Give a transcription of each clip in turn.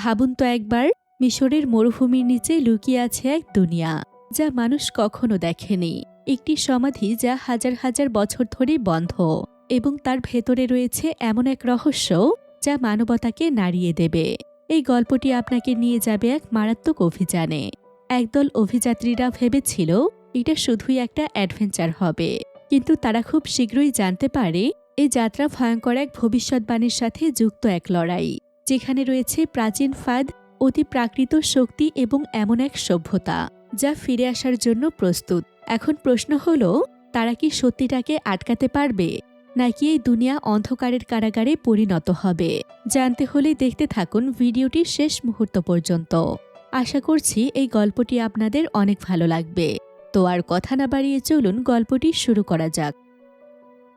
ভাবুন তো একবার, মিশরের মরুভূমির নিচে লুকিয়ে আছে এক দুনিয়া, যা মানুষ কখনো দেখেনি। একটি সমাধি যা হাজার হাজার বছর ধরে বন্ধ এবং তার ভেতরে রয়েছে এমন এক রহস্য যা মানবতাকে নাড়িয়ে দেবে। এই গল্পটি আপনাকে নিয়ে যাবে এক মারাত্মক অভিযানে। একদল অভিযাত্রীরা ভেবেছিল, এটা শুধুই একটা অ্যাডভেঞ্চার হবে। কিন্তু তারা খুব শীঘ্রই জানতে পারে, এই যাত্রা ভয়ঙ্কর এক ভবিষ্যৎবাণীর সাথে যুক্ত এক লড়াই। যেখানে রয়েছে প্রাচীন ফাঁদ, অতি প্রাকৃত শক্তি এবং এমন এক সভ্যতা, যা ফিরে আসার জন্য প্রস্তুত। এখন প্রশ্ন হল, তারা কি সত্যিটাকে আটকাতে পারবে? নাকি এই দুনিয়া অন্ধকারের কারাগারে পরিণত হবে? জানতে হলে দেখতে থাকুন ভিডিওটি শেষ মুহূর্ত পর্যন্ত। আশা করছি এই গল্পটি আপনাদের অনেক ভালো লাগবে। তো আর কথা না বাড়িয়ে চলুন গল্পটি শুরু করা যাক।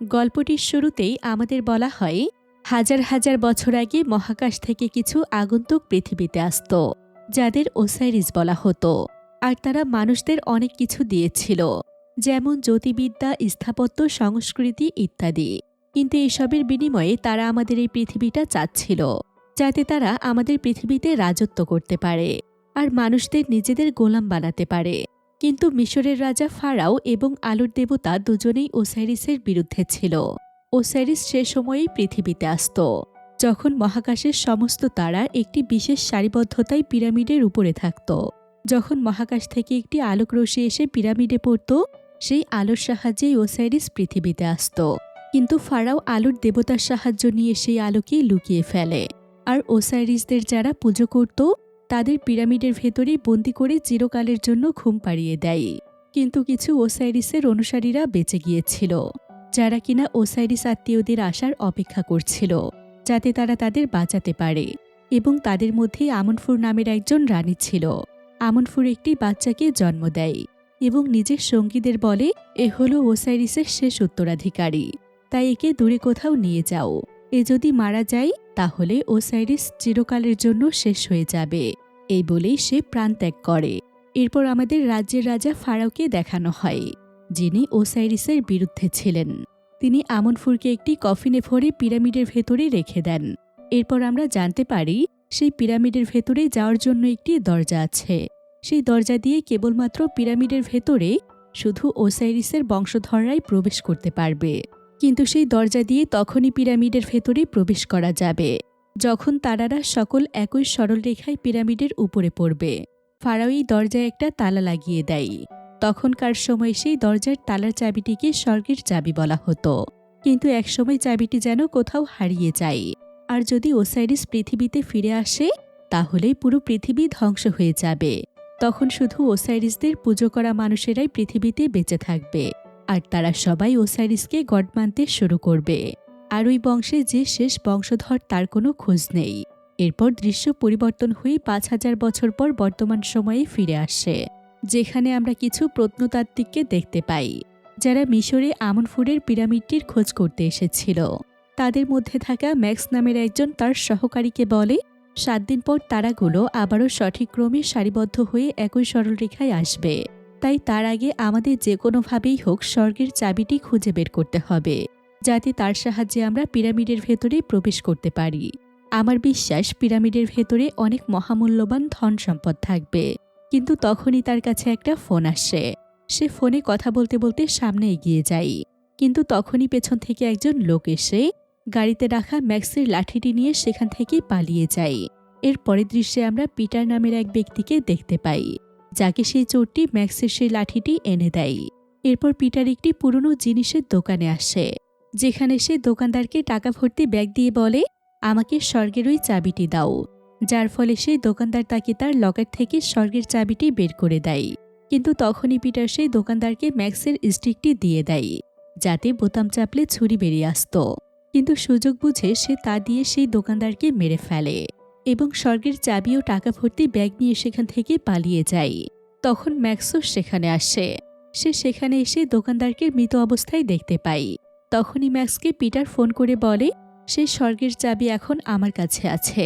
গল্পটির শুরুতেই আমাদের বলা হয় হাজার হাজার বছর আগে মহাকাশ থেকে কিছু আগন্তুক পৃথিবীতে আসত, যাদের ওসাইরিস বলা হতো, আর তারা মানুষদের অনেক কিছু দিয়েছিল, যেমন জ্যোতিবিদ্যা স্থাপত্য, সংস্কৃতি ইত্যাদি। কিন্তু এসবের বিনিময়ে তারা আমাদের এই পৃথিবীটা চাচ্ছিল, যাতে তারা আমাদের পৃথিবীতে রাজত্ব করতে পারে, আর মানুষদের নিজেদের গোলাম বানাতে পারে। কিন্তু মিশরের রাজা ফারাও এবং আলোর দেবতা দুজনেই ওসাইরিসের বিরুদ্ধে ছিল। ওসাইরিস সে সময়েই পৃথিবীতে আসত। যখন মহাকাশের সমস্ত তারা একটি বিশেষ সারিবদ্ধতায় পিরামিডের উপরে থাকত। যখন মহাকাশ থেকে একটি আলোক রশ্মি এসে পিরামিডে পড়ত, সেই আলোর সাহায্যেই ওসাইরিস পৃথিবীতে আসত। কিন্তু ফারাও আলোর দেবতার সাহায্য নিয়ে সেই আলোকে লুকিয়ে ফেলে। আর ওসাইরিসদের যারা পুজো করত, তাদের পিরামিডের ভেতরেই বন্দি করে চিরকালের জন্য ঘুম পাড়িয়ে দেয়। কিন্তু কিছু ওসাইরিসের অনুসারীরা বেঁচে গিয়েছিল। যারা কিনা ওসাইরিস আত্মীয়দের আসার অপেক্ষা করছিল, যাতে তারা তাদের বাঁচাতে পারে এবং তাদের মধ্যে আমনফুর নামের একজন রানী ছিল। আমনফুর একটি বাচ্চাকে জন্ম দেয় এবং নিজের সঙ্গীদের বলে, এ হলো ওসাইরিসের শেষ উত্তরাধিকারী, তাই একে দূরে কোথাও নিয়ে যাও। এ যদি মারা যায়, তাহলে ওসাইরিস চিরকালের জন্য শেষ হয়ে যাবে। এই বলেই সে প্রাণত্যাগ করে। এরপর আমাদের রাজ্যের রাজা ফারাওকে দেখানো হয়। যিনি ওসাইরিসের বিরুদ্ধে ছিলেন। তিনি আমনফুরকে একটি কফিনে ভরে পিরামিডের ভেতরে রেখে দেন। এরপর আমরা জানতে পারি, সেই পিরামিডের ভেতরে যাওয়ার জন্য একটি দরজা আছে। সেই দরজা দিয়ে কেবলমাত্র পিরামিডের ভেতরে শুধু ওসাইরিসের বংশধররাই প্রবেশ করতে পারবে। কিন্তু সেই দরজা দিয়ে তখনই পিরামিডের ভেতরে প্রবেশ করা যাবে, যখন তারারা সকল একই সরলরেখায় পিরামিডের উপরে পড়বে। ফারাও এই দরজায় একটা তালা লাগিয়ে দেয়। তখনকার সময় সেই দরজার তালার চাবিটিকে স্বর্গের চাবি বলা হতো। কিন্তু একসময় চাবিটি যেন কোথাও হারিয়ে যায়। আর যদি ওসাইরিস পৃথিবীতে ফিরে আসে, তাহলে পুরো পৃথিবী ধ্বংস হয়ে যাবে। তখন শুধু ওসাইরিসদের পুজো করা মানুষেরাই পৃথিবীতে বেঁচে থাকবে। আর তারা সবাই ওসাইরিসকে গড মানতে শুরু করবে। আর ওই বংশে যে শেষ বংশধর তার কোনো খোঁজ নেই। এরপর দৃশ্য পরিবর্তন হয়ে পাঁচ হাজার বছর পর বর্তমান সময়ে ফিরে আসে। যেখানে আমরা কিছু প্রত্নতাত্ত্বিককে দেখতে পাই, যারা মিশরে আমনফুরের পিরামিডটির খোঁজ করতে এসেছিল। তাদের মধ্যে থাকা ম্যাক্স নামের একজন তার সহকারীকে বলে, সাত দিন পর তারাগুলো আবারও সঠিক ক্রমে সারিবদ্ধ হয়ে একই সরলরেখায় আসবে। তাই তার আগে আমাদের যে কোনোভাবেই হোক স্বর্গের চাবিটি খুঁজে বের করতে হবে, যাতে তার সাহায্যে আমরা পিরামিডের ভেতরে প্রবেশ করতে পারি। আমার বিশ্বাস, পিরামিডের ভেতরে অনেক মহামূল্যবান ধন সম্পদ থাকবে। কিন্তু তখনই তার কাছে একটা ফোন আসে। সে ফোনে কথা বলতে বলতে সামনে এগিয়ে যায়। কিন্তু তখনই পেছন থেকে একজন লোক এসে গাড়িতে রাখা ম্যাক্সের লাঠিটি নিয়ে সেখান থেকে পালিয়ে যায়। এর পরের দৃশ্যে আমরা পিটার নামের এক ব্যক্তিকে দেখতে পাই, যাকে সেই চোরটি ম্যাক্সের সেই লাঠিটি এনে দেয়। এরপর পিটার একটি পুরনো জিনিসের দোকানে আসে, যেখানে সে দোকানদারকে টাকা ভর্তি ব্যাগ দিয়ে বলে, আমাকে স্বর্গের ওই চাবিটি দাও। যার ফলে সেই দোকানদার তাকে তার লকেট থেকে স্বর্গের চাবিটি বের করে দেয়। কিন্তু তখনই পিটার সেই দোকানদারকে ম্যাক্সের স্টিকটি দিয়ে দেয়, যাতে বোতাম চাপলে ছুরি বেরিয়ে আসত। কিন্তু সুযোগ বুঝে সে তা দিয়ে সেই দোকানদারকে মেরে ফেলে এবং স্বর্গের চাবি ও টাকা ভর্তি ব্যাগ নিয়ে সেখান থেকে পালিয়ে যায়। তখন ম্যাক্সও সেখানে আসে। সে সেখানে এসে দোকানদারকে মৃত অবস্থায় দেখতে পাই তখনই ম্যাক্সকে পিটার ফোন করে বলে সে স্বর্গের চাবি এখন আমার কাছে আছে।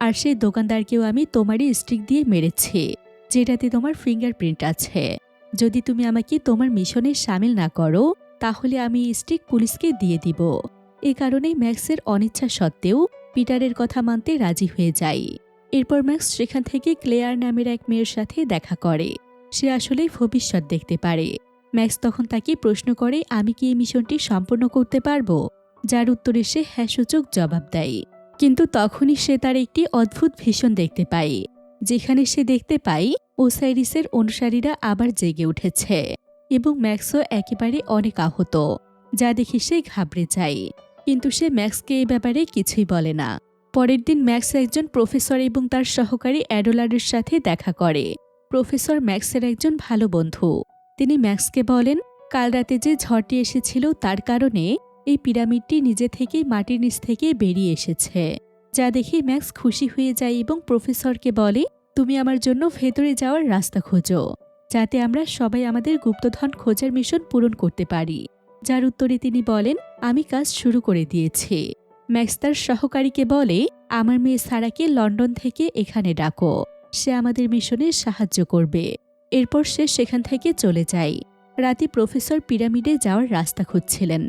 আর সেই দোকানদারকেও আমি তোমারই স্টিক দিয়ে মেরেছি, যেটাতে তোমার ফিঙ্গারপ্রিন্ট আছে। যদি তুমি আমাকে তোমার মিশনে সামিল না করো, তাহলে আমি স্টিক পুলিশকে দিয়ে দিব। এ কারণেই ম্যাক্সের অনিচ্ছা সত্ত্বেও পিটারের কথা মানতে রাজি হয়ে যায় এরপর ম্যাক্স সেখান থেকে ক্লেয়ার নামের এক মেয়ের সাথে দেখা করে। সে আসলেই ভবিষ্যৎ দেখতে পারে। ম্যাক্স তখন তাকে প্রশ্ন করে, আমি কি এই মিশনটি সম্পূর্ণ করতে পারব? যার উত্তরে সে হ্যাঁ সূচক জবাব দেয়। কিন্তু তখনই সে তার একটি অদ্ভুত ভীষণ দেখতে পায়, যেখানে সে দেখতে পায় ওসাইরিসের অনুসারীরা আবার জেগে উঠেছে এবং ম্যাক্সও একেবারে অনেক আহত যা দেখে সে ঘাবড়ে যায়। কিন্তু সে ম্যাক্সকে এই ব্যাপারে কিছুই বলে না। পরের দিন ম্যাক্স একজন প্রফেসর এবং তার সহকারী অ্যাডোলারের সাথে দেখা করে। প্রফেসর ম্যাক্সের একজন ভালো বন্ধু। তিনি ম্যাক্সকে বলেন, কাল রাতে যে ঝড়টি এসেছিল তার কারণে এই পিরামিডটি নিজে থেকেই মাটির নিচ থেকে বেরিয়ে এসেছে। যা দেখে ম্যাক্স খুশি হয়ে যায় এবং প্রফেসরকে বলে, তুমি আমার জন্য ভেতরে যাওয়ার রাস্তা খোঁজো, যাতে আমরা সবাই আমাদের গুপ্তধন খোঁজার মিশন পূরণ করতে পারি। যার উত্তরে তিনি বলেন, আমি কাজ শুরু করে দিয়েছি। ম্যাক্স তার সহকারীকে বলে, আমার মেয়ে সারাকে লন্ডন থেকে এখানে ডাকো, সে আমাদের মিশনে সাহায্য করবে। এরপর সে সেখান থেকে চলে যায়। রাতে প্রফেসর পিরামিডে যাওয়ার রাস্তা খুঁজছিলেন।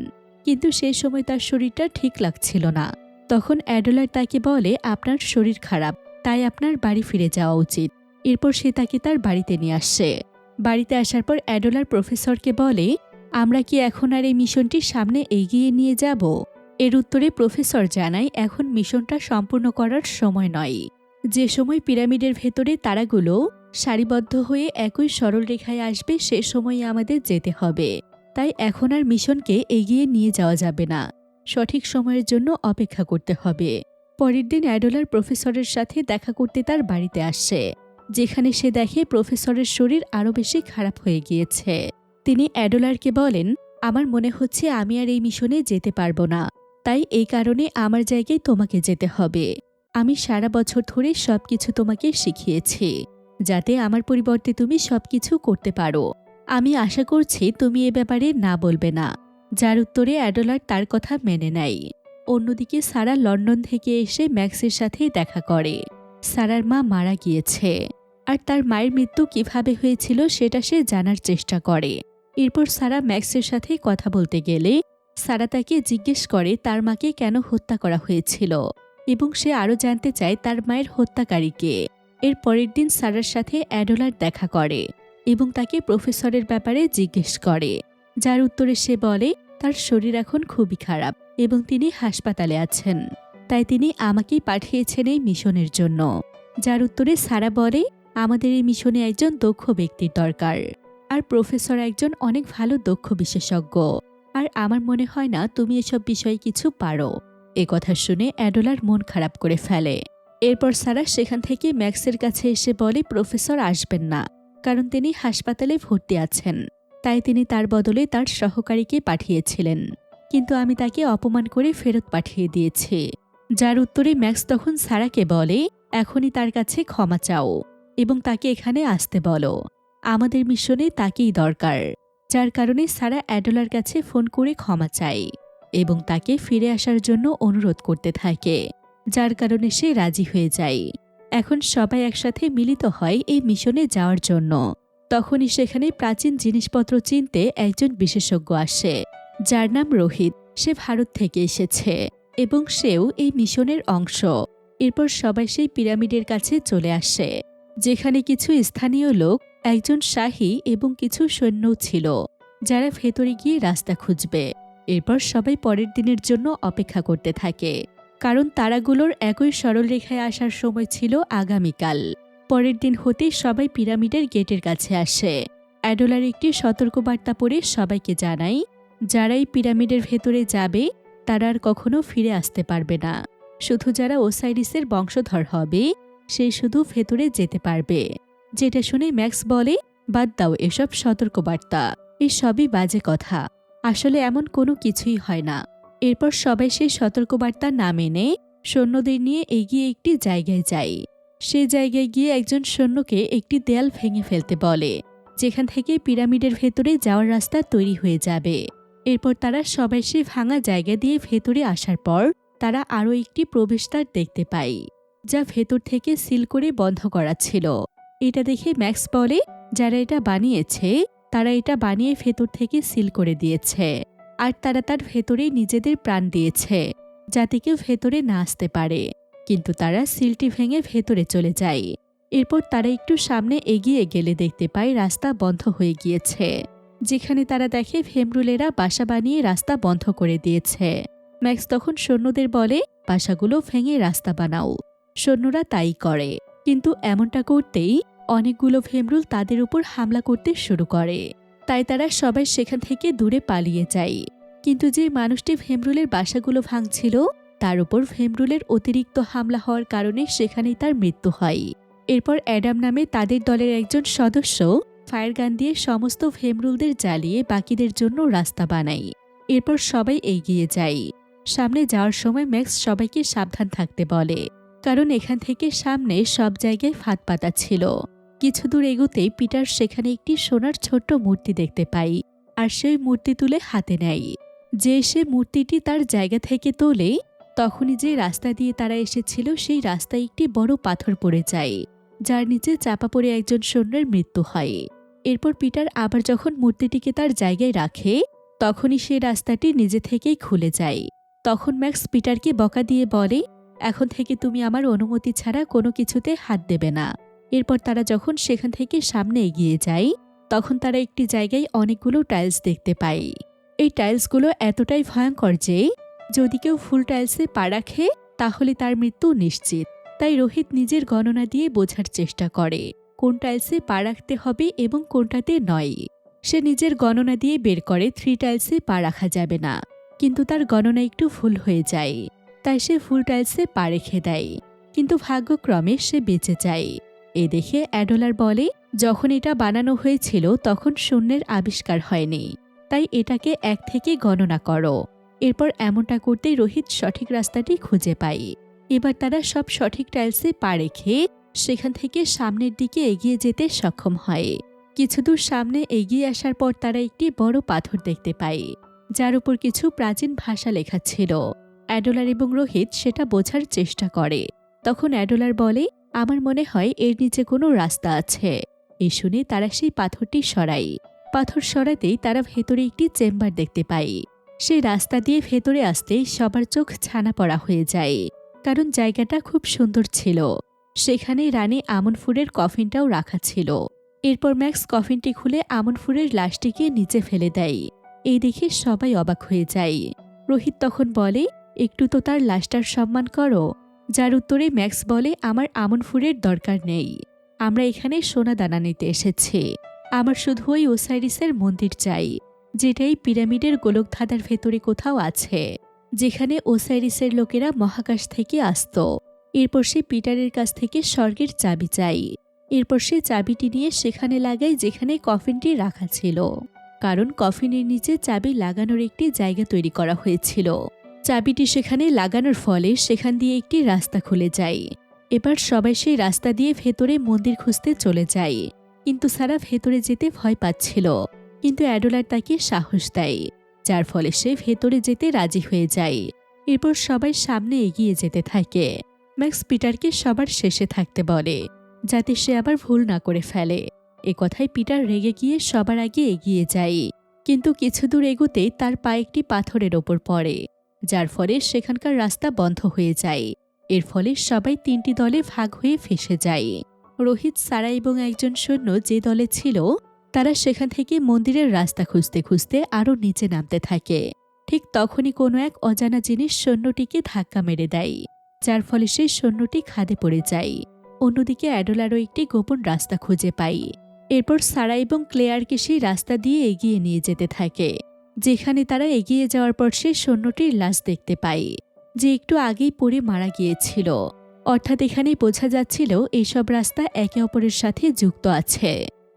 কিন্তু সেই সময় তার শরীরটা ঠিক লাগছিল না। তখন অ্যাডোলার তাকে বলে, আপনার শরীর খারাপ, তাই আপনার বাড়ি ফিরে যাওয়া উচিত। এরপর সে তাকে তার বাড়িতে নিয়ে আসে। বাড়িতে আসার পর অ্যাডোলার প্রফেসরকে বলে, আমরা কি এখন আর এই মিশনটির সামনে এগিয়ে নিয়ে যাব? এর উত্তরে প্রফেসর জানায়, এখন মিশনটা সম্পূর্ণ করার সময় নয়। যে সময় পিরামিডের ভেতরে তারাগুলো সারিবদ্ধ হয়ে একই সরল রেখায় আসবে, সে সময় আমাদের যেতে হবে। তাই এখন আর মিশনকে এগিয়ে নিয়ে যাওয়া যাবে না। সঠিক সময়ের জন্য অপেক্ষা করতে হবে। পরের দিন অ্যাডোলার প্রফেসরের সাথে দেখা করতে তার বাড়িতে আসে, যেখানে সে দেখে প্রফেসরের শরীর আরও বেশি খারাপ হয়ে গিয়েছে। তিনি অ্যাডোলারকে বলেন, আমার মনে হচ্ছে আমি আর এই মিশনে যেতে পারব না। তাই এই কারণে আমার জায়গায় তোমাকে যেতে হবে। আমি সারা বছর ধরে সবকিছু তোমাকে শিখিয়েছি। যাতে আমার পরিবর্তে তুমি সবকিছু করতে পারো। আমি আশা করছি তুমি এ ব্যাপারে না বলবে না। যার উত্তরে অ্যাডোলার তার কথা মেনে নেয়। অন্যদিকে সারা লন্ডন থেকে এসে ম্যাক্সের সাথে দেখা করে। সারার মা মারা গিয়েছে। আর তার মায়ের মৃত্যু কীভাবে হয়েছিল সেটা সে জানার চেষ্টা করে। এরপর সারা ম্যাক্সের সাথে কথা বলতে গেলে সারা তাকে জিজ্ঞেস করে তার মাকে কেন হত্যা করা হয়েছিল এবং সে আরও জানতে চায় তার মায়ের হত্যাকারীকে। এর পরের দিন সারার সাথে অ্যাডোলার দেখা করে। এবং তাকে প্রফেসরের ব্যাপারে জিজ্ঞেস করে, যার উত্তরে সে বলে, তার শরীর এখন খুবই খারাপ এবং তিনি হাসপাতালে আছেন। তাই তিনি আমাকেই পাঠিয়েছেন এই মিশনের জন্য। যার উত্তরে সারা বলে, আমাদের এই মিশনে একজন দক্ষ ব্যক্তির দরকার। আর প্রফেসর একজন অনেক ভালো দক্ষ বিশেষজ্ঞ। আর আমার মনে হয় না তুমি এসব বিষয়ে কিছু পারো। এ কথা শুনে অ্যাডোলার মন খারাপ করে ফেলে। এরপর সারা সেখান থেকে ম্যাক্সের কাছে এসে বলে, প্রফেসর আসবেন না। কারণ তিনি হাসপাতালে ভর্তি আছেন। তাই তিনি তার বদলে তার সহকারীকে পাঠিয়েছিলেন। কিন্তু আমি তাকে অপমান করে ফেরত পাঠিয়ে দিয়েছি। যার উত্তরে ম্যাক্স তখন সারাকে বলে, এখনই তার কাছে ক্ষমা চাও এবং তাকে এখানে আসতে বলো। আমাদের মিশনে তাকেই দরকার। যার কারণে সারা অ্যাডোলার কাছে ফোন করে ক্ষমা চায় এবং তাকে ফিরে আসার জন্য অনুরোধ করতে থাকে, যার কারণে সে রাজি হয়ে যায়। এখন সবাই একসাথে মিলিত হয় এই মিশনে যাওয়ার জন্য। তখনই সেখানে প্রাচীন জিনিসপত্র চিনতে একজন বিশেষজ্ঞ আসে। যার নাম রোহিত। সে ভারত থেকে এসেছে এবং সেও এই মিশনের অংশ। এরপর সবাই সেই পিরামিডের কাছে চলে আসে। যেখানে কিছু স্থানীয় লোক, একজন শাহী এবং কিছু সৈন্য ছিল, যারা ভেতরে গিয়ে রাস্তা খুঁজবে। এরপর সবাই পরের দিনের জন্য অপেক্ষা করতে থাকে। কারণ তারাগুলোর একই সরলরেখায় আসার সময় ছিল আগামীকাল। পরের দিন হতেই সবাই পিরামিডের গেটের কাছে আসে। অ্যাডোলার একটি সতর্কবার্তা পড়ে সবাইকে জানাই যারাই পিরামিডের ভেতরে যাবে, তারা আর কখনো ফিরে আসতে পারবে না। শুধু যারা ওসাইরিসের বংশধর হবে, সে শুধু ভেতরে যেতে পারবে। যেটা শুনে ম্যাক্স বলে, বাদ দাও এসব সতর্কবার্তা। এই সবই বাজে কথা। আসলে এমন কোনো কিছুই হয় না। এরপর সবাই সেই সতর্কবার্তা না মেনে সৈন্যদের নিয়ে এগিয়ে একটি জায়গায় যায়। সে জায়গায় গিয়ে একজন সৈন্যকে একটি দেয়াল ভেঙে ফেলতে বলে, যেখান থেকে পিরামিডের ভেতরে যাওয়ার রাস্তা তৈরি হয়ে যাবে। এরপর তারা সবাই সে ভাঙা জায়গা দিয়ে ভেতরে আসার পর তারা আরও একটি প্রবেশদ্বার দেখতে পায়, যা ভেতর থেকে সিল করে বন্ধ করা ছিল। এটা দেখে ম্যাক্স বলে, যারা এটা বানিয়েছে, তারা এটা বানিয়ে ভেতর থেকে সিল করে দিয়েছে। আর তারা তার ভেতরে নিজেদের প্রাণ দিয়েছে, যাতে কেউ ভেতরে না আসতে পারে। কিন্তু তারা সিলটি ভেঙে ভেতরে চলে যায়। এরপর তারা একটু সামনে এগিয়ে গেলে দেখতে পায় রাস্তা বন্ধ হয়ে গিয়েছে, যেখানে তারা দেখে ভেমরুলেরা বাসা বানিয়ে রাস্তা বন্ধ করে দিয়েছে। ম্যাক্স তখন সৈন্যদের বলে, বাসাগুলো ভেঙে রাস্তা বানাও। সৈন্যরা তাই করে। কিন্তু এমনটা করতেই অনেকগুলো ভেমরুল তাদের উপর হামলা করতে শুরু করে। তাই তারা সবাই সেখান থেকে দূরে পালিয়ে যায়। কিন্তু যে মানুষটি ভেমরুলের বাসাগুলো ভাঙছিল, তার উপর ভেমরুলের অতিরিক্ত হামলা হওয়ার কারণে সেখানেই তার মৃত্যু হয়। এরপর অ্যাডাম নামে তাদের দলের একজন সদস্য ফায়ার গান দিয়ে সমস্ত ভেমরুলদের জ্বালিয়ে বাকিদের জন্য রাস্তা বানায়। এরপর সবাই এগিয়ে যায়। সামনে যাওয়ার সময় ম্যাক্স সবাইকে সাবধান থাকতে বলে, কারণ এখান থেকে সামনে সব জায়গায় ফাঁদ পাতা ছিল। কিছু দূর এগোতেই পিটার সেখানে একটি সোনার ছোট্ট মূর্তি দেখতে পাই, আর সেই মূর্তি তুলে হাতে নেয়। যে সে মূর্তিটি তার জায়গা থেকে তোলে, তখনই যে রাস্তা দিয়ে তারা এসেছিল সেই রাস্তায় একটি বড় পাথর পড়ে যায়, যার নিচে চাপা পড়ে একজন সৈন্যের মৃত্যু হয়। এরপর পিটার আবার যখন মূর্তিটিকে তার জায়গায় রাখে, তখনই সেই রাস্তাটি নিজে থেকেই খুলে যায়। তখন ম্যাক্স পিটারকে বকা দিয়ে বলে, এখন থেকে তুমি আমার অনুমতি ছাড়া কোনো কিছুতে হাত দেবে না। এরপর তারা যখন সেখান থেকে সামনে এগিয়ে যায়, তখন তারা একটি জায়গায় অনেকগুলো টাইলস দেখতে পায়। এই টাইলসগুলো এতটাই ভয়ঙ্কর যে, যদি কেউ ফুল টাইলসে পা রাখে, তাহলে তার মৃত্যু নিশ্চিত। তাই রোহিত নিজের গণনা দিয়ে বোঝার চেষ্টা করে, কোন টাইলসে পা রাখতে হবে এবং কোনটাতে নয়। সে নিজের গণনা দিয়ে বের করে, থ্রি টাইলসে পা রাখা যাবে না। কিন্তু তার গণনা একটু ভুল হয়ে যায়। তাই সে ফুল টাইলসে পা রেখে দেয়। কিন্তু ভাগ্যক্রমে সে বেঁচে যায়। এ দেখে অ্যাডোলার বলে, যখন এটা বানানো হয়েছিল, তখন শূন্যের আবিষ্কার হয়নি। তাই এটাকে এক থেকে গণনা করো। এরপর এমনটা করতেই রোহিত সঠিক রাস্তাটি খুঁজে পায়। এবার তারা সব সঠিক টাইলসে পা রেখে সেখান থেকে সামনের দিকে এগিয়ে যেতে সক্ষম হয়। কিছু দূর সামনে এগিয়ে আসার পর তারা একটি বড় পাথর দেখতে পায়, যার উপর কিছু প্রাচীন ভাষা লেখা ছিল। অ্যাডোলার এবং রোহিত সেটা বোঝার চেষ্টা করে। তখন অ্যাডোলার বলে আমার মনে হয় এর নিচে কোনো রাস্তা আছে। এ শুনে তারা সেই পাথরটি সরায়। পাথর সরাতেই তারা ভেতরে একটি চেম্বার দেখতে পায়। সেই রাস্তা দিয়ে ভেতরে আসতেই সবার চোখ ছানা পড়া হয়ে যায়, কারণ জায়গাটা খুব সুন্দর ছিল। সেখানে রানী আমনফুরের কফিনটাও রাখা ছিল। এরপর ম্যাক্স কফিনটি খুলে আমনফুরের লাশটিকে নিচে ফেলে দেয়। এই দেখে সবাই অবাক হয়ে যায়। রোহিত তখন বলে, একটু তো তার লাশটার সম্মান করো। যার উত্তরে ম্যাক্স বলে, আমার আমনফুরের দরকার নেই। আমরা এখানে সোনা দানা নিতে এসেছি। আমার শুধু ওই ওসাইরিসের মন্দির চাই, যেটাই পিরামিডের গোলকধাঁধার ভেতরে কোথাও আছে, যেখানে ওসাইরিসের লোকেরা মহাকাশ থেকে আসত। এরপর সে পিটারের কাছ থেকে স্বর্গের চাবি চাই। এরপর সে চাবিটি নিয়ে সেখানে লাগায় যেখানে কফিনটি রাখা ছিল। কারণ কফিনের নিচে চাবি লাগানোর একটি জায়গা তৈরি করা হয়েছিল। চাবিটি সেখানে লাগানোর ফলে সেখান দিয়ে একটি রাস্তা খুলে যায়। এবার সবাই সেই রাস্তা দিয়ে ভেতরে মন্দির খুঁজতে চলে যায়। কিন্তু সারা ভেতরে যেতে ভয় পাচ্ছিল। কিন্তু অ্যাডোলার তাকে সাহস দেয়, যার ফলে সে ভেতরে যেতে রাজি হয়ে যায়। এরপর সবাই সামনে এগিয়ে যেতে থাকে। ম্যাক্স পিটারকে সবার শেষে থাকতে বলে, যাতে সে আবার ভুল না করে ফেলে। এ কথায় পিটার রেগে গিয়ে সবার আগে এগিয়ে যায়। কিন্তু কিছু দূর এগোতেই তার পা একটি পাথরের ওপর পড়ে। যার ফলে সেখানকার রাস্তা বন্ধ হয়ে যায়। এর ফলে সবাই তিনটি দলে ভাগ হয়ে ফেসে যায়। রোহিত সারা এবং একজন সৈন্য যে দলে ছিল, তারা সেখান থেকে মন্দিরের রাস্তা খুঁজতে খুঁজতে আরও নিচে নামতে থাকে। ঠিক তখনই কোনো এক অজানা জিনিস সৈন্যটিকে ধাক্কা মেরে দেয়, যার ফলে সেই সৈন্যটি খাদে পড়ে যায়। অন্যদিকে অ্যাডোলারও একটি গোপন রাস্তা খুঁজে পাই এরপর সারা এবং ক্লেয়ারকে সেই রাস্তা দিয়ে এগিয়ে নিয়ে যেতে থাকে। যেখানে তারা এগিয়ে যাওয়ার পর সে সৈন্যটির লাশ দেখতে পায়, যে একটু আগেই পড়ে মারা গিয়েছিল। অর্থাৎ এখানেই বোঝা যাচ্ছিল এইসব রাস্তা একে অপরের সাথে যুক্ত আছে।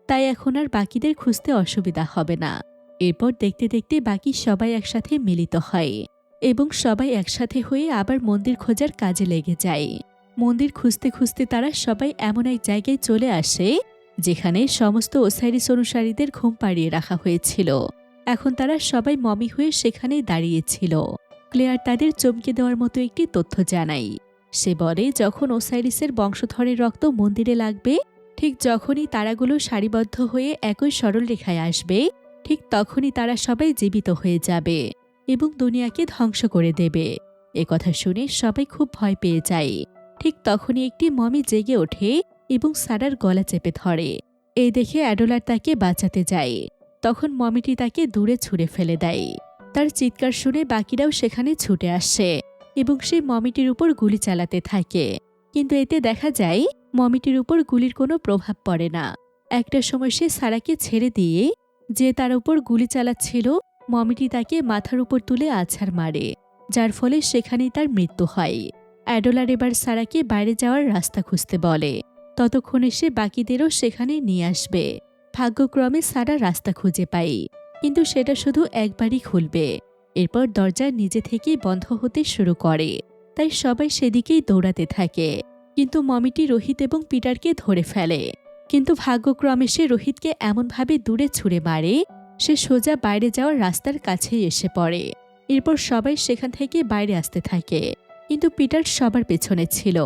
তাই এখন আর বাকিদের খুঁজতে অসুবিধা হবে না। এরপর দেখতে দেখতে বাকি সবাই একসাথে মিলিত হয় এবং সবাই একসাথে হয়ে আবার মন্দির খোঁজার কাজে লেগে যায়। মন্দির খুঁজতে খুঁজতে তারা সবাই এমন এক জায়গায় চলে আসে, যেখানে সমস্ত ওসাইরিস অনুসারীদের ঘুম পাড়িয়ে রাখা হয়েছিল। এখন তারা সবাই মমি হয়ে সেখানে দাঁড়িয়েছিল। ক্লেয়ার তাদের চমকে দেওয়ার মতো একটি তথ্য জানাই সে বলে, যখন ওসাইরিসের বংশধরের রক্ত মন্দিরে লাগবে, ঠিক যখনই তারাগুলো সারিবদ্ধ হয়ে একই সরল রেখায় আসবে, ঠিক তখনই তারা সবাই জীবিত হয়ে যাবে এবং দুনিয়াকে ধ্বংস করে দেবে। এ কথা শুনে সবাই খুব ভয় পেয়ে যায়। ঠিক তখনই একটি মমি জেগে ওঠে এবং সারার গলা চেপে ধরে। এই দেখে অ্যাডোলার তাকে বাঁচাতে যায়। তখন মমিটি তাকে দূরে ছুঁড়ে ফেলে দেয়। তার চিৎকার শুনে বাকিরাও সেখানে ছুটে আসে এবং সে মমিটির উপর গুলি চালাতে থাকে। কিন্তু এতে দেখা যায়, মমিটির উপর গুলির কোনো প্রভাব পড়ে না। একটা সময় সে সারাকে ছেড়ে দিয়ে যে তার উপর গুলি চালাচ্ছিল, মমিটি তাকে মাথার উপর তুলে আছাড় মারে, যার ফলে সেখানেই তার মৃত্যু হয়। অ্যাডোলার এবার সারাকে বাইরে যাওয়ার রাস্তা খুঁজতে বলে। ততক্ষণে সে বাকিদেরও সেখানে নিয়ে আসবে। ভাগ্যক্রমে সারা রাস্তা খুঁজে পাই। কিন্তু সেটা শুধু একবারই খুলবে। এরপর দরজা নিজে থেকেই বন্ধ হতে শুরু করে। তাই সবাই সেদিকেই দৌড়াতে থাকে। কিন্তু মমিটি রোহিত এবং পিটারকে ধরে ফেলে। কিন্তু ভাগ্যক্রমে সে রোহিতকে এমনভাবে দূরে ছুঁড়ে মারে, সে সোজা বাইরে যাওয়ার রাস্তার কাছেই এসে পড়ে। এরপর সবাই সেখান থেকে বাইরে আসতে থাকে। কিন্তু পিটার সবার পেছনে ছিল।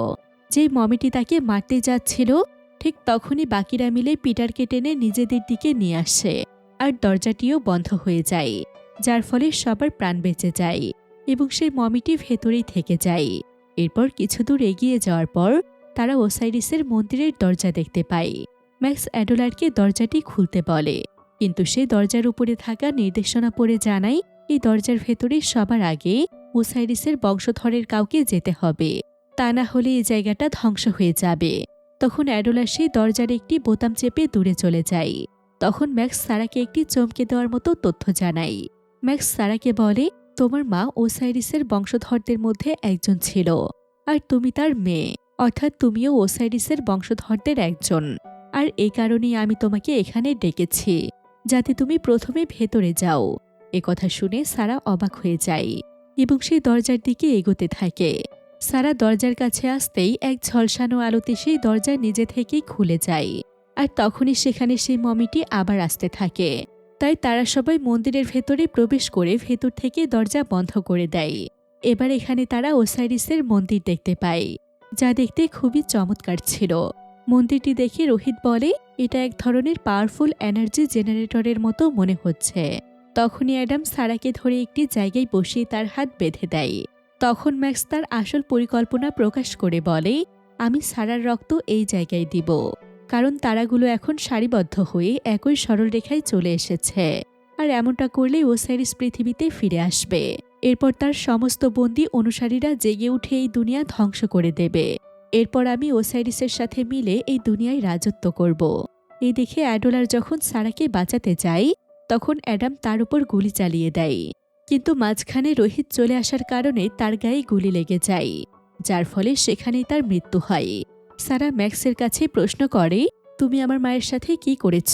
যে মমিটি তাকে মারতে যাচ্ছিল ঠিক তখনই বাকিরা মিলে পিটারকে টেনে নিজেদের দিকে নিয়ে আসে আর দরজাটিও বন্ধ হয়ে যায়, যার ফলে সবার প্রাণ বেঁচে যায় এবং সেই মমিটি ভেতরেই থেকে যায়। এরপর কিছু দূর এগিয়ে যাওয়ার পর তারা ওসাইরিসের মন্দিরের দরজা দেখতে পায়। ম্যাক্স অ্যাডোলারকে দরজাটি খুলতে বলে, কিন্তু সে দরজার উপরে থাকা নির্দেশনা পড়ে জানায় এই দরজার ভেতরে সবার আগে ওসাইরিসের বংশধরের কাউকে যেতে হবে। তা না হলে এই জায়গাটা ধ্বংস হয়ে যাবে। তখন অ্যাডোলার সেই দরজার একটি বোতাম চেপে দূরে চলে যায়। তখন ম্যাক্স সারাকে একটি চমকে দেওয়ার মতো তথ্য জানায়। ম্যাক্স সারাকে বলে, তোমার মা ওসাইরিসের বংশধরদের মধ্যে একজন ছিল, আর তুমি তার মেয়ে, অর্থাৎ তুমিও ওসাইরিসের বংশধরদের একজন। আর এই কারণেই আমি তোমাকে এখানে ডেকেছি, যাতে তুমি প্রথমে ভেতরে যাও। এ কথা শুনে সারা অবাক হয়ে যায় এবং সেই দরজার দিকে এগোতে থাকে। সারা দরজার কাছে আসতেই এক ঝলসানো আলোতে সেই দরজা নিজে থেকেই খুলে যায়। আর তখনই সেখানে সেই মমিটি আবার আসতে থাকে। তাই তারা সবাই মন্দিরের ভেতরে প্রবেশ করে ভেতর থেকে দরজা বন্ধ করে দেয়। এবার এখানে তারা ওসাইরিসের মন্দির দেখতে পায়, যা দেখতে খুবই চমৎকার ছিল। মন্দিরটি দেখে রোহিত বলে, এটা এক ধরনের পাওয়ারফুল এনার্জি জেনারেটরের মতো মনে হচ্ছে। তখনই অ্যাডাম সারাকে ধরে একটি জায়গায় বসিয়ে তার হাত বেঁধে দেয়। তখন ম্যাক্স তার আসল পরিকল্পনা প্রকাশ করে বলে, আমি সারার রক্ত এই জায়গায় দিব। কারণ তারাগুলো এখন সারিবদ্ধ হয়ে একই সরল রেখায় চলে এসেছে। আর এমনটা করলে ওসাইরিস পৃথিবীতে ফিরে আসবে। এরপর তার সমস্ত বন্দি অনুসারীরা জেগে উঠে এই দুনিয়া ধ্বংস করে দেবে। এরপর আমি ওসাইরিসের সাথে মিলে এই দুনিয়ায় রাজত্ব করব। এই দেখে অ্যাডোলার যখন সারাকে বাঁচাতে যায়, তখন অ্যাডাম তার উপর গুলি চালিয়ে দেয়। কিন্তু মাঝখানে রোহিত চলে আসার কারণে তার গায়ে গুলি লেগে যায়, যার ফলে সেখানেই তার মৃত্যু হয়। সারা ম্যাক্সের কাছে প্রশ্ন করে, তুমি আমার মায়ের সাথে কি করেছ?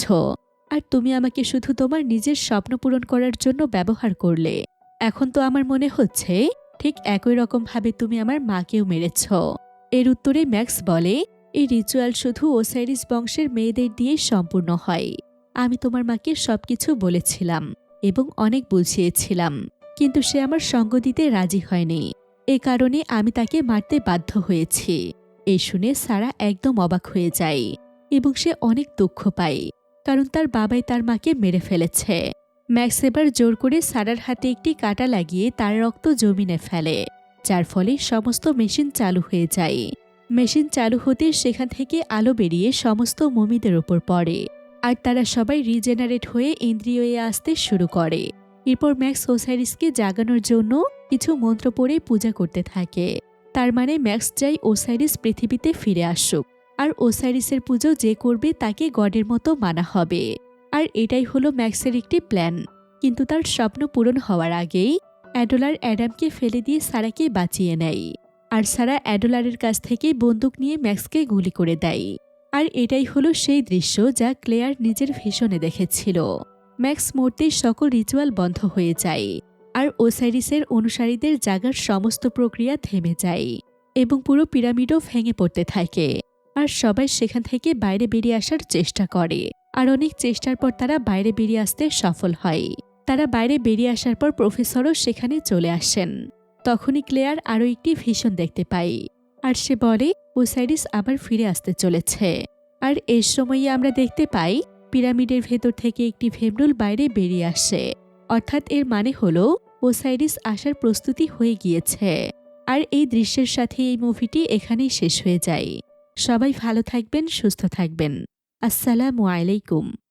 আর তুমি আমাকে শুধু তোমার নিজের স্বপ্ন পূরণ করার জন্য ব্যবহার করলে। এখন তো আমার মনে হচ্ছে, ঠিক একই রকমভাবে তুমি আমার মাকেও মেরেছ। এর উত্তরে ম্যাক্স বলে, এই রিচুয়াল শুধু ওসাইরিস বংশের মেয়েদের দিয়ে সম্পূর্ণ হয়। আমি তোমার মাকে সবকিছু বলেছিলাম। এবং অনেক বুঝিয়েছিলাম, কিন্তু সে আমার সঙ্গ দিতে রাজি হয়নি। এ কারণে আমি তাকে মারতে বাধ্য হয়েছি। এই শুনে সারা একদম অবাক হয়ে যায় এবং সে অনেক দুঃখ পায়, কারণ তার বাবাই তার মাকে মেরে ফেলেছে। ম্যাক্স এবার জোর করে সারার হাতে একটি কাটা লাগিয়ে তার রক্ত জমিনে ফেলে, যার ফলে সমস্ত মেশিন চালু হয়ে যায়। মেশিন চালু হতে সেখান থেকে আলো বেরিয়ে সমস্ত মমিদের ওপর পড়ে। আর তারা সবাই রিজেনারেট হয়ে ইন্দ্রিয়ে আসতে শুরু করে। এরপর ম্যাক্স ওসাইরিসকে জাগানোর জন্য কিছু মন্ত্র পড়ে পূজা করতে থাকে। তার মানে ম্যাক্স চাই ওসাইরিস পৃথিবীতে ফিরে আসুক। আর ওসাইরিসের পুজো যে করবে তাকে গডের মতো মানা হবে। আর এটাই হলো ম্যাক্সের একটি প্ল্যান কিন্তু তার স্বপ্ন পূরণ হওয়ার আগেই অ্যাডোলার অ্যাডামকে ফেলে দিয়ে সারাকে বাঁচিয়ে নেয়। আর সারা অ্যাডোলারের কাছ থেকে বন্দুক নিয়ে ম্যাক্সকে গুলি করে দেয়। আর এটাই হলো সেই দৃশ্য যা ক্লেয়ার নিজের ভীষণে দেখেছিল। ম্যাক্স মূর্তির সকল রিচুয়াল বন্ধ হয়ে যায়, আর ওসাইরিসের অনুসারীদের জাগার সমস্ত প্রক্রিয়া থেমে যায় এবং পুরো পিরামিডও ভেঙে পড়তে থাকে। আর সবাই সেখান থেকে বাইরে বেরিয়ে আসার চেষ্টা করে, আর অনেক চেষ্টার পর তারা বাইরে বেরিয়ে আসতে সফল হয়। তারা বাইরে বেরিয়ে আসার পর প্রফেসরও সেখানে চলে আসেন। তখনই ক্লেয়ার আরও একটি ভীষণ দেখতে পাই আর সে বলে ওসাইরিস আবার ফিরে আসতে চলেছে। আর এর সময়ই আমরা দেখতে পাই, পিরামিডের ভেতর থেকে একটি ভেমরুল বাইরে বেরিয়ে আসে। অর্থাৎ এর মানে হলো ওসাইরিস আসার প্রস্তুতি হয়ে গিয়েছে। আর এই দৃশ্যের সাথে এই মুভিটি এখানেই শেষ হয়ে যায়। সবাই ভালো থাকবেন, সুস্থ থাকবেন। আসসালামু আলাইকুম।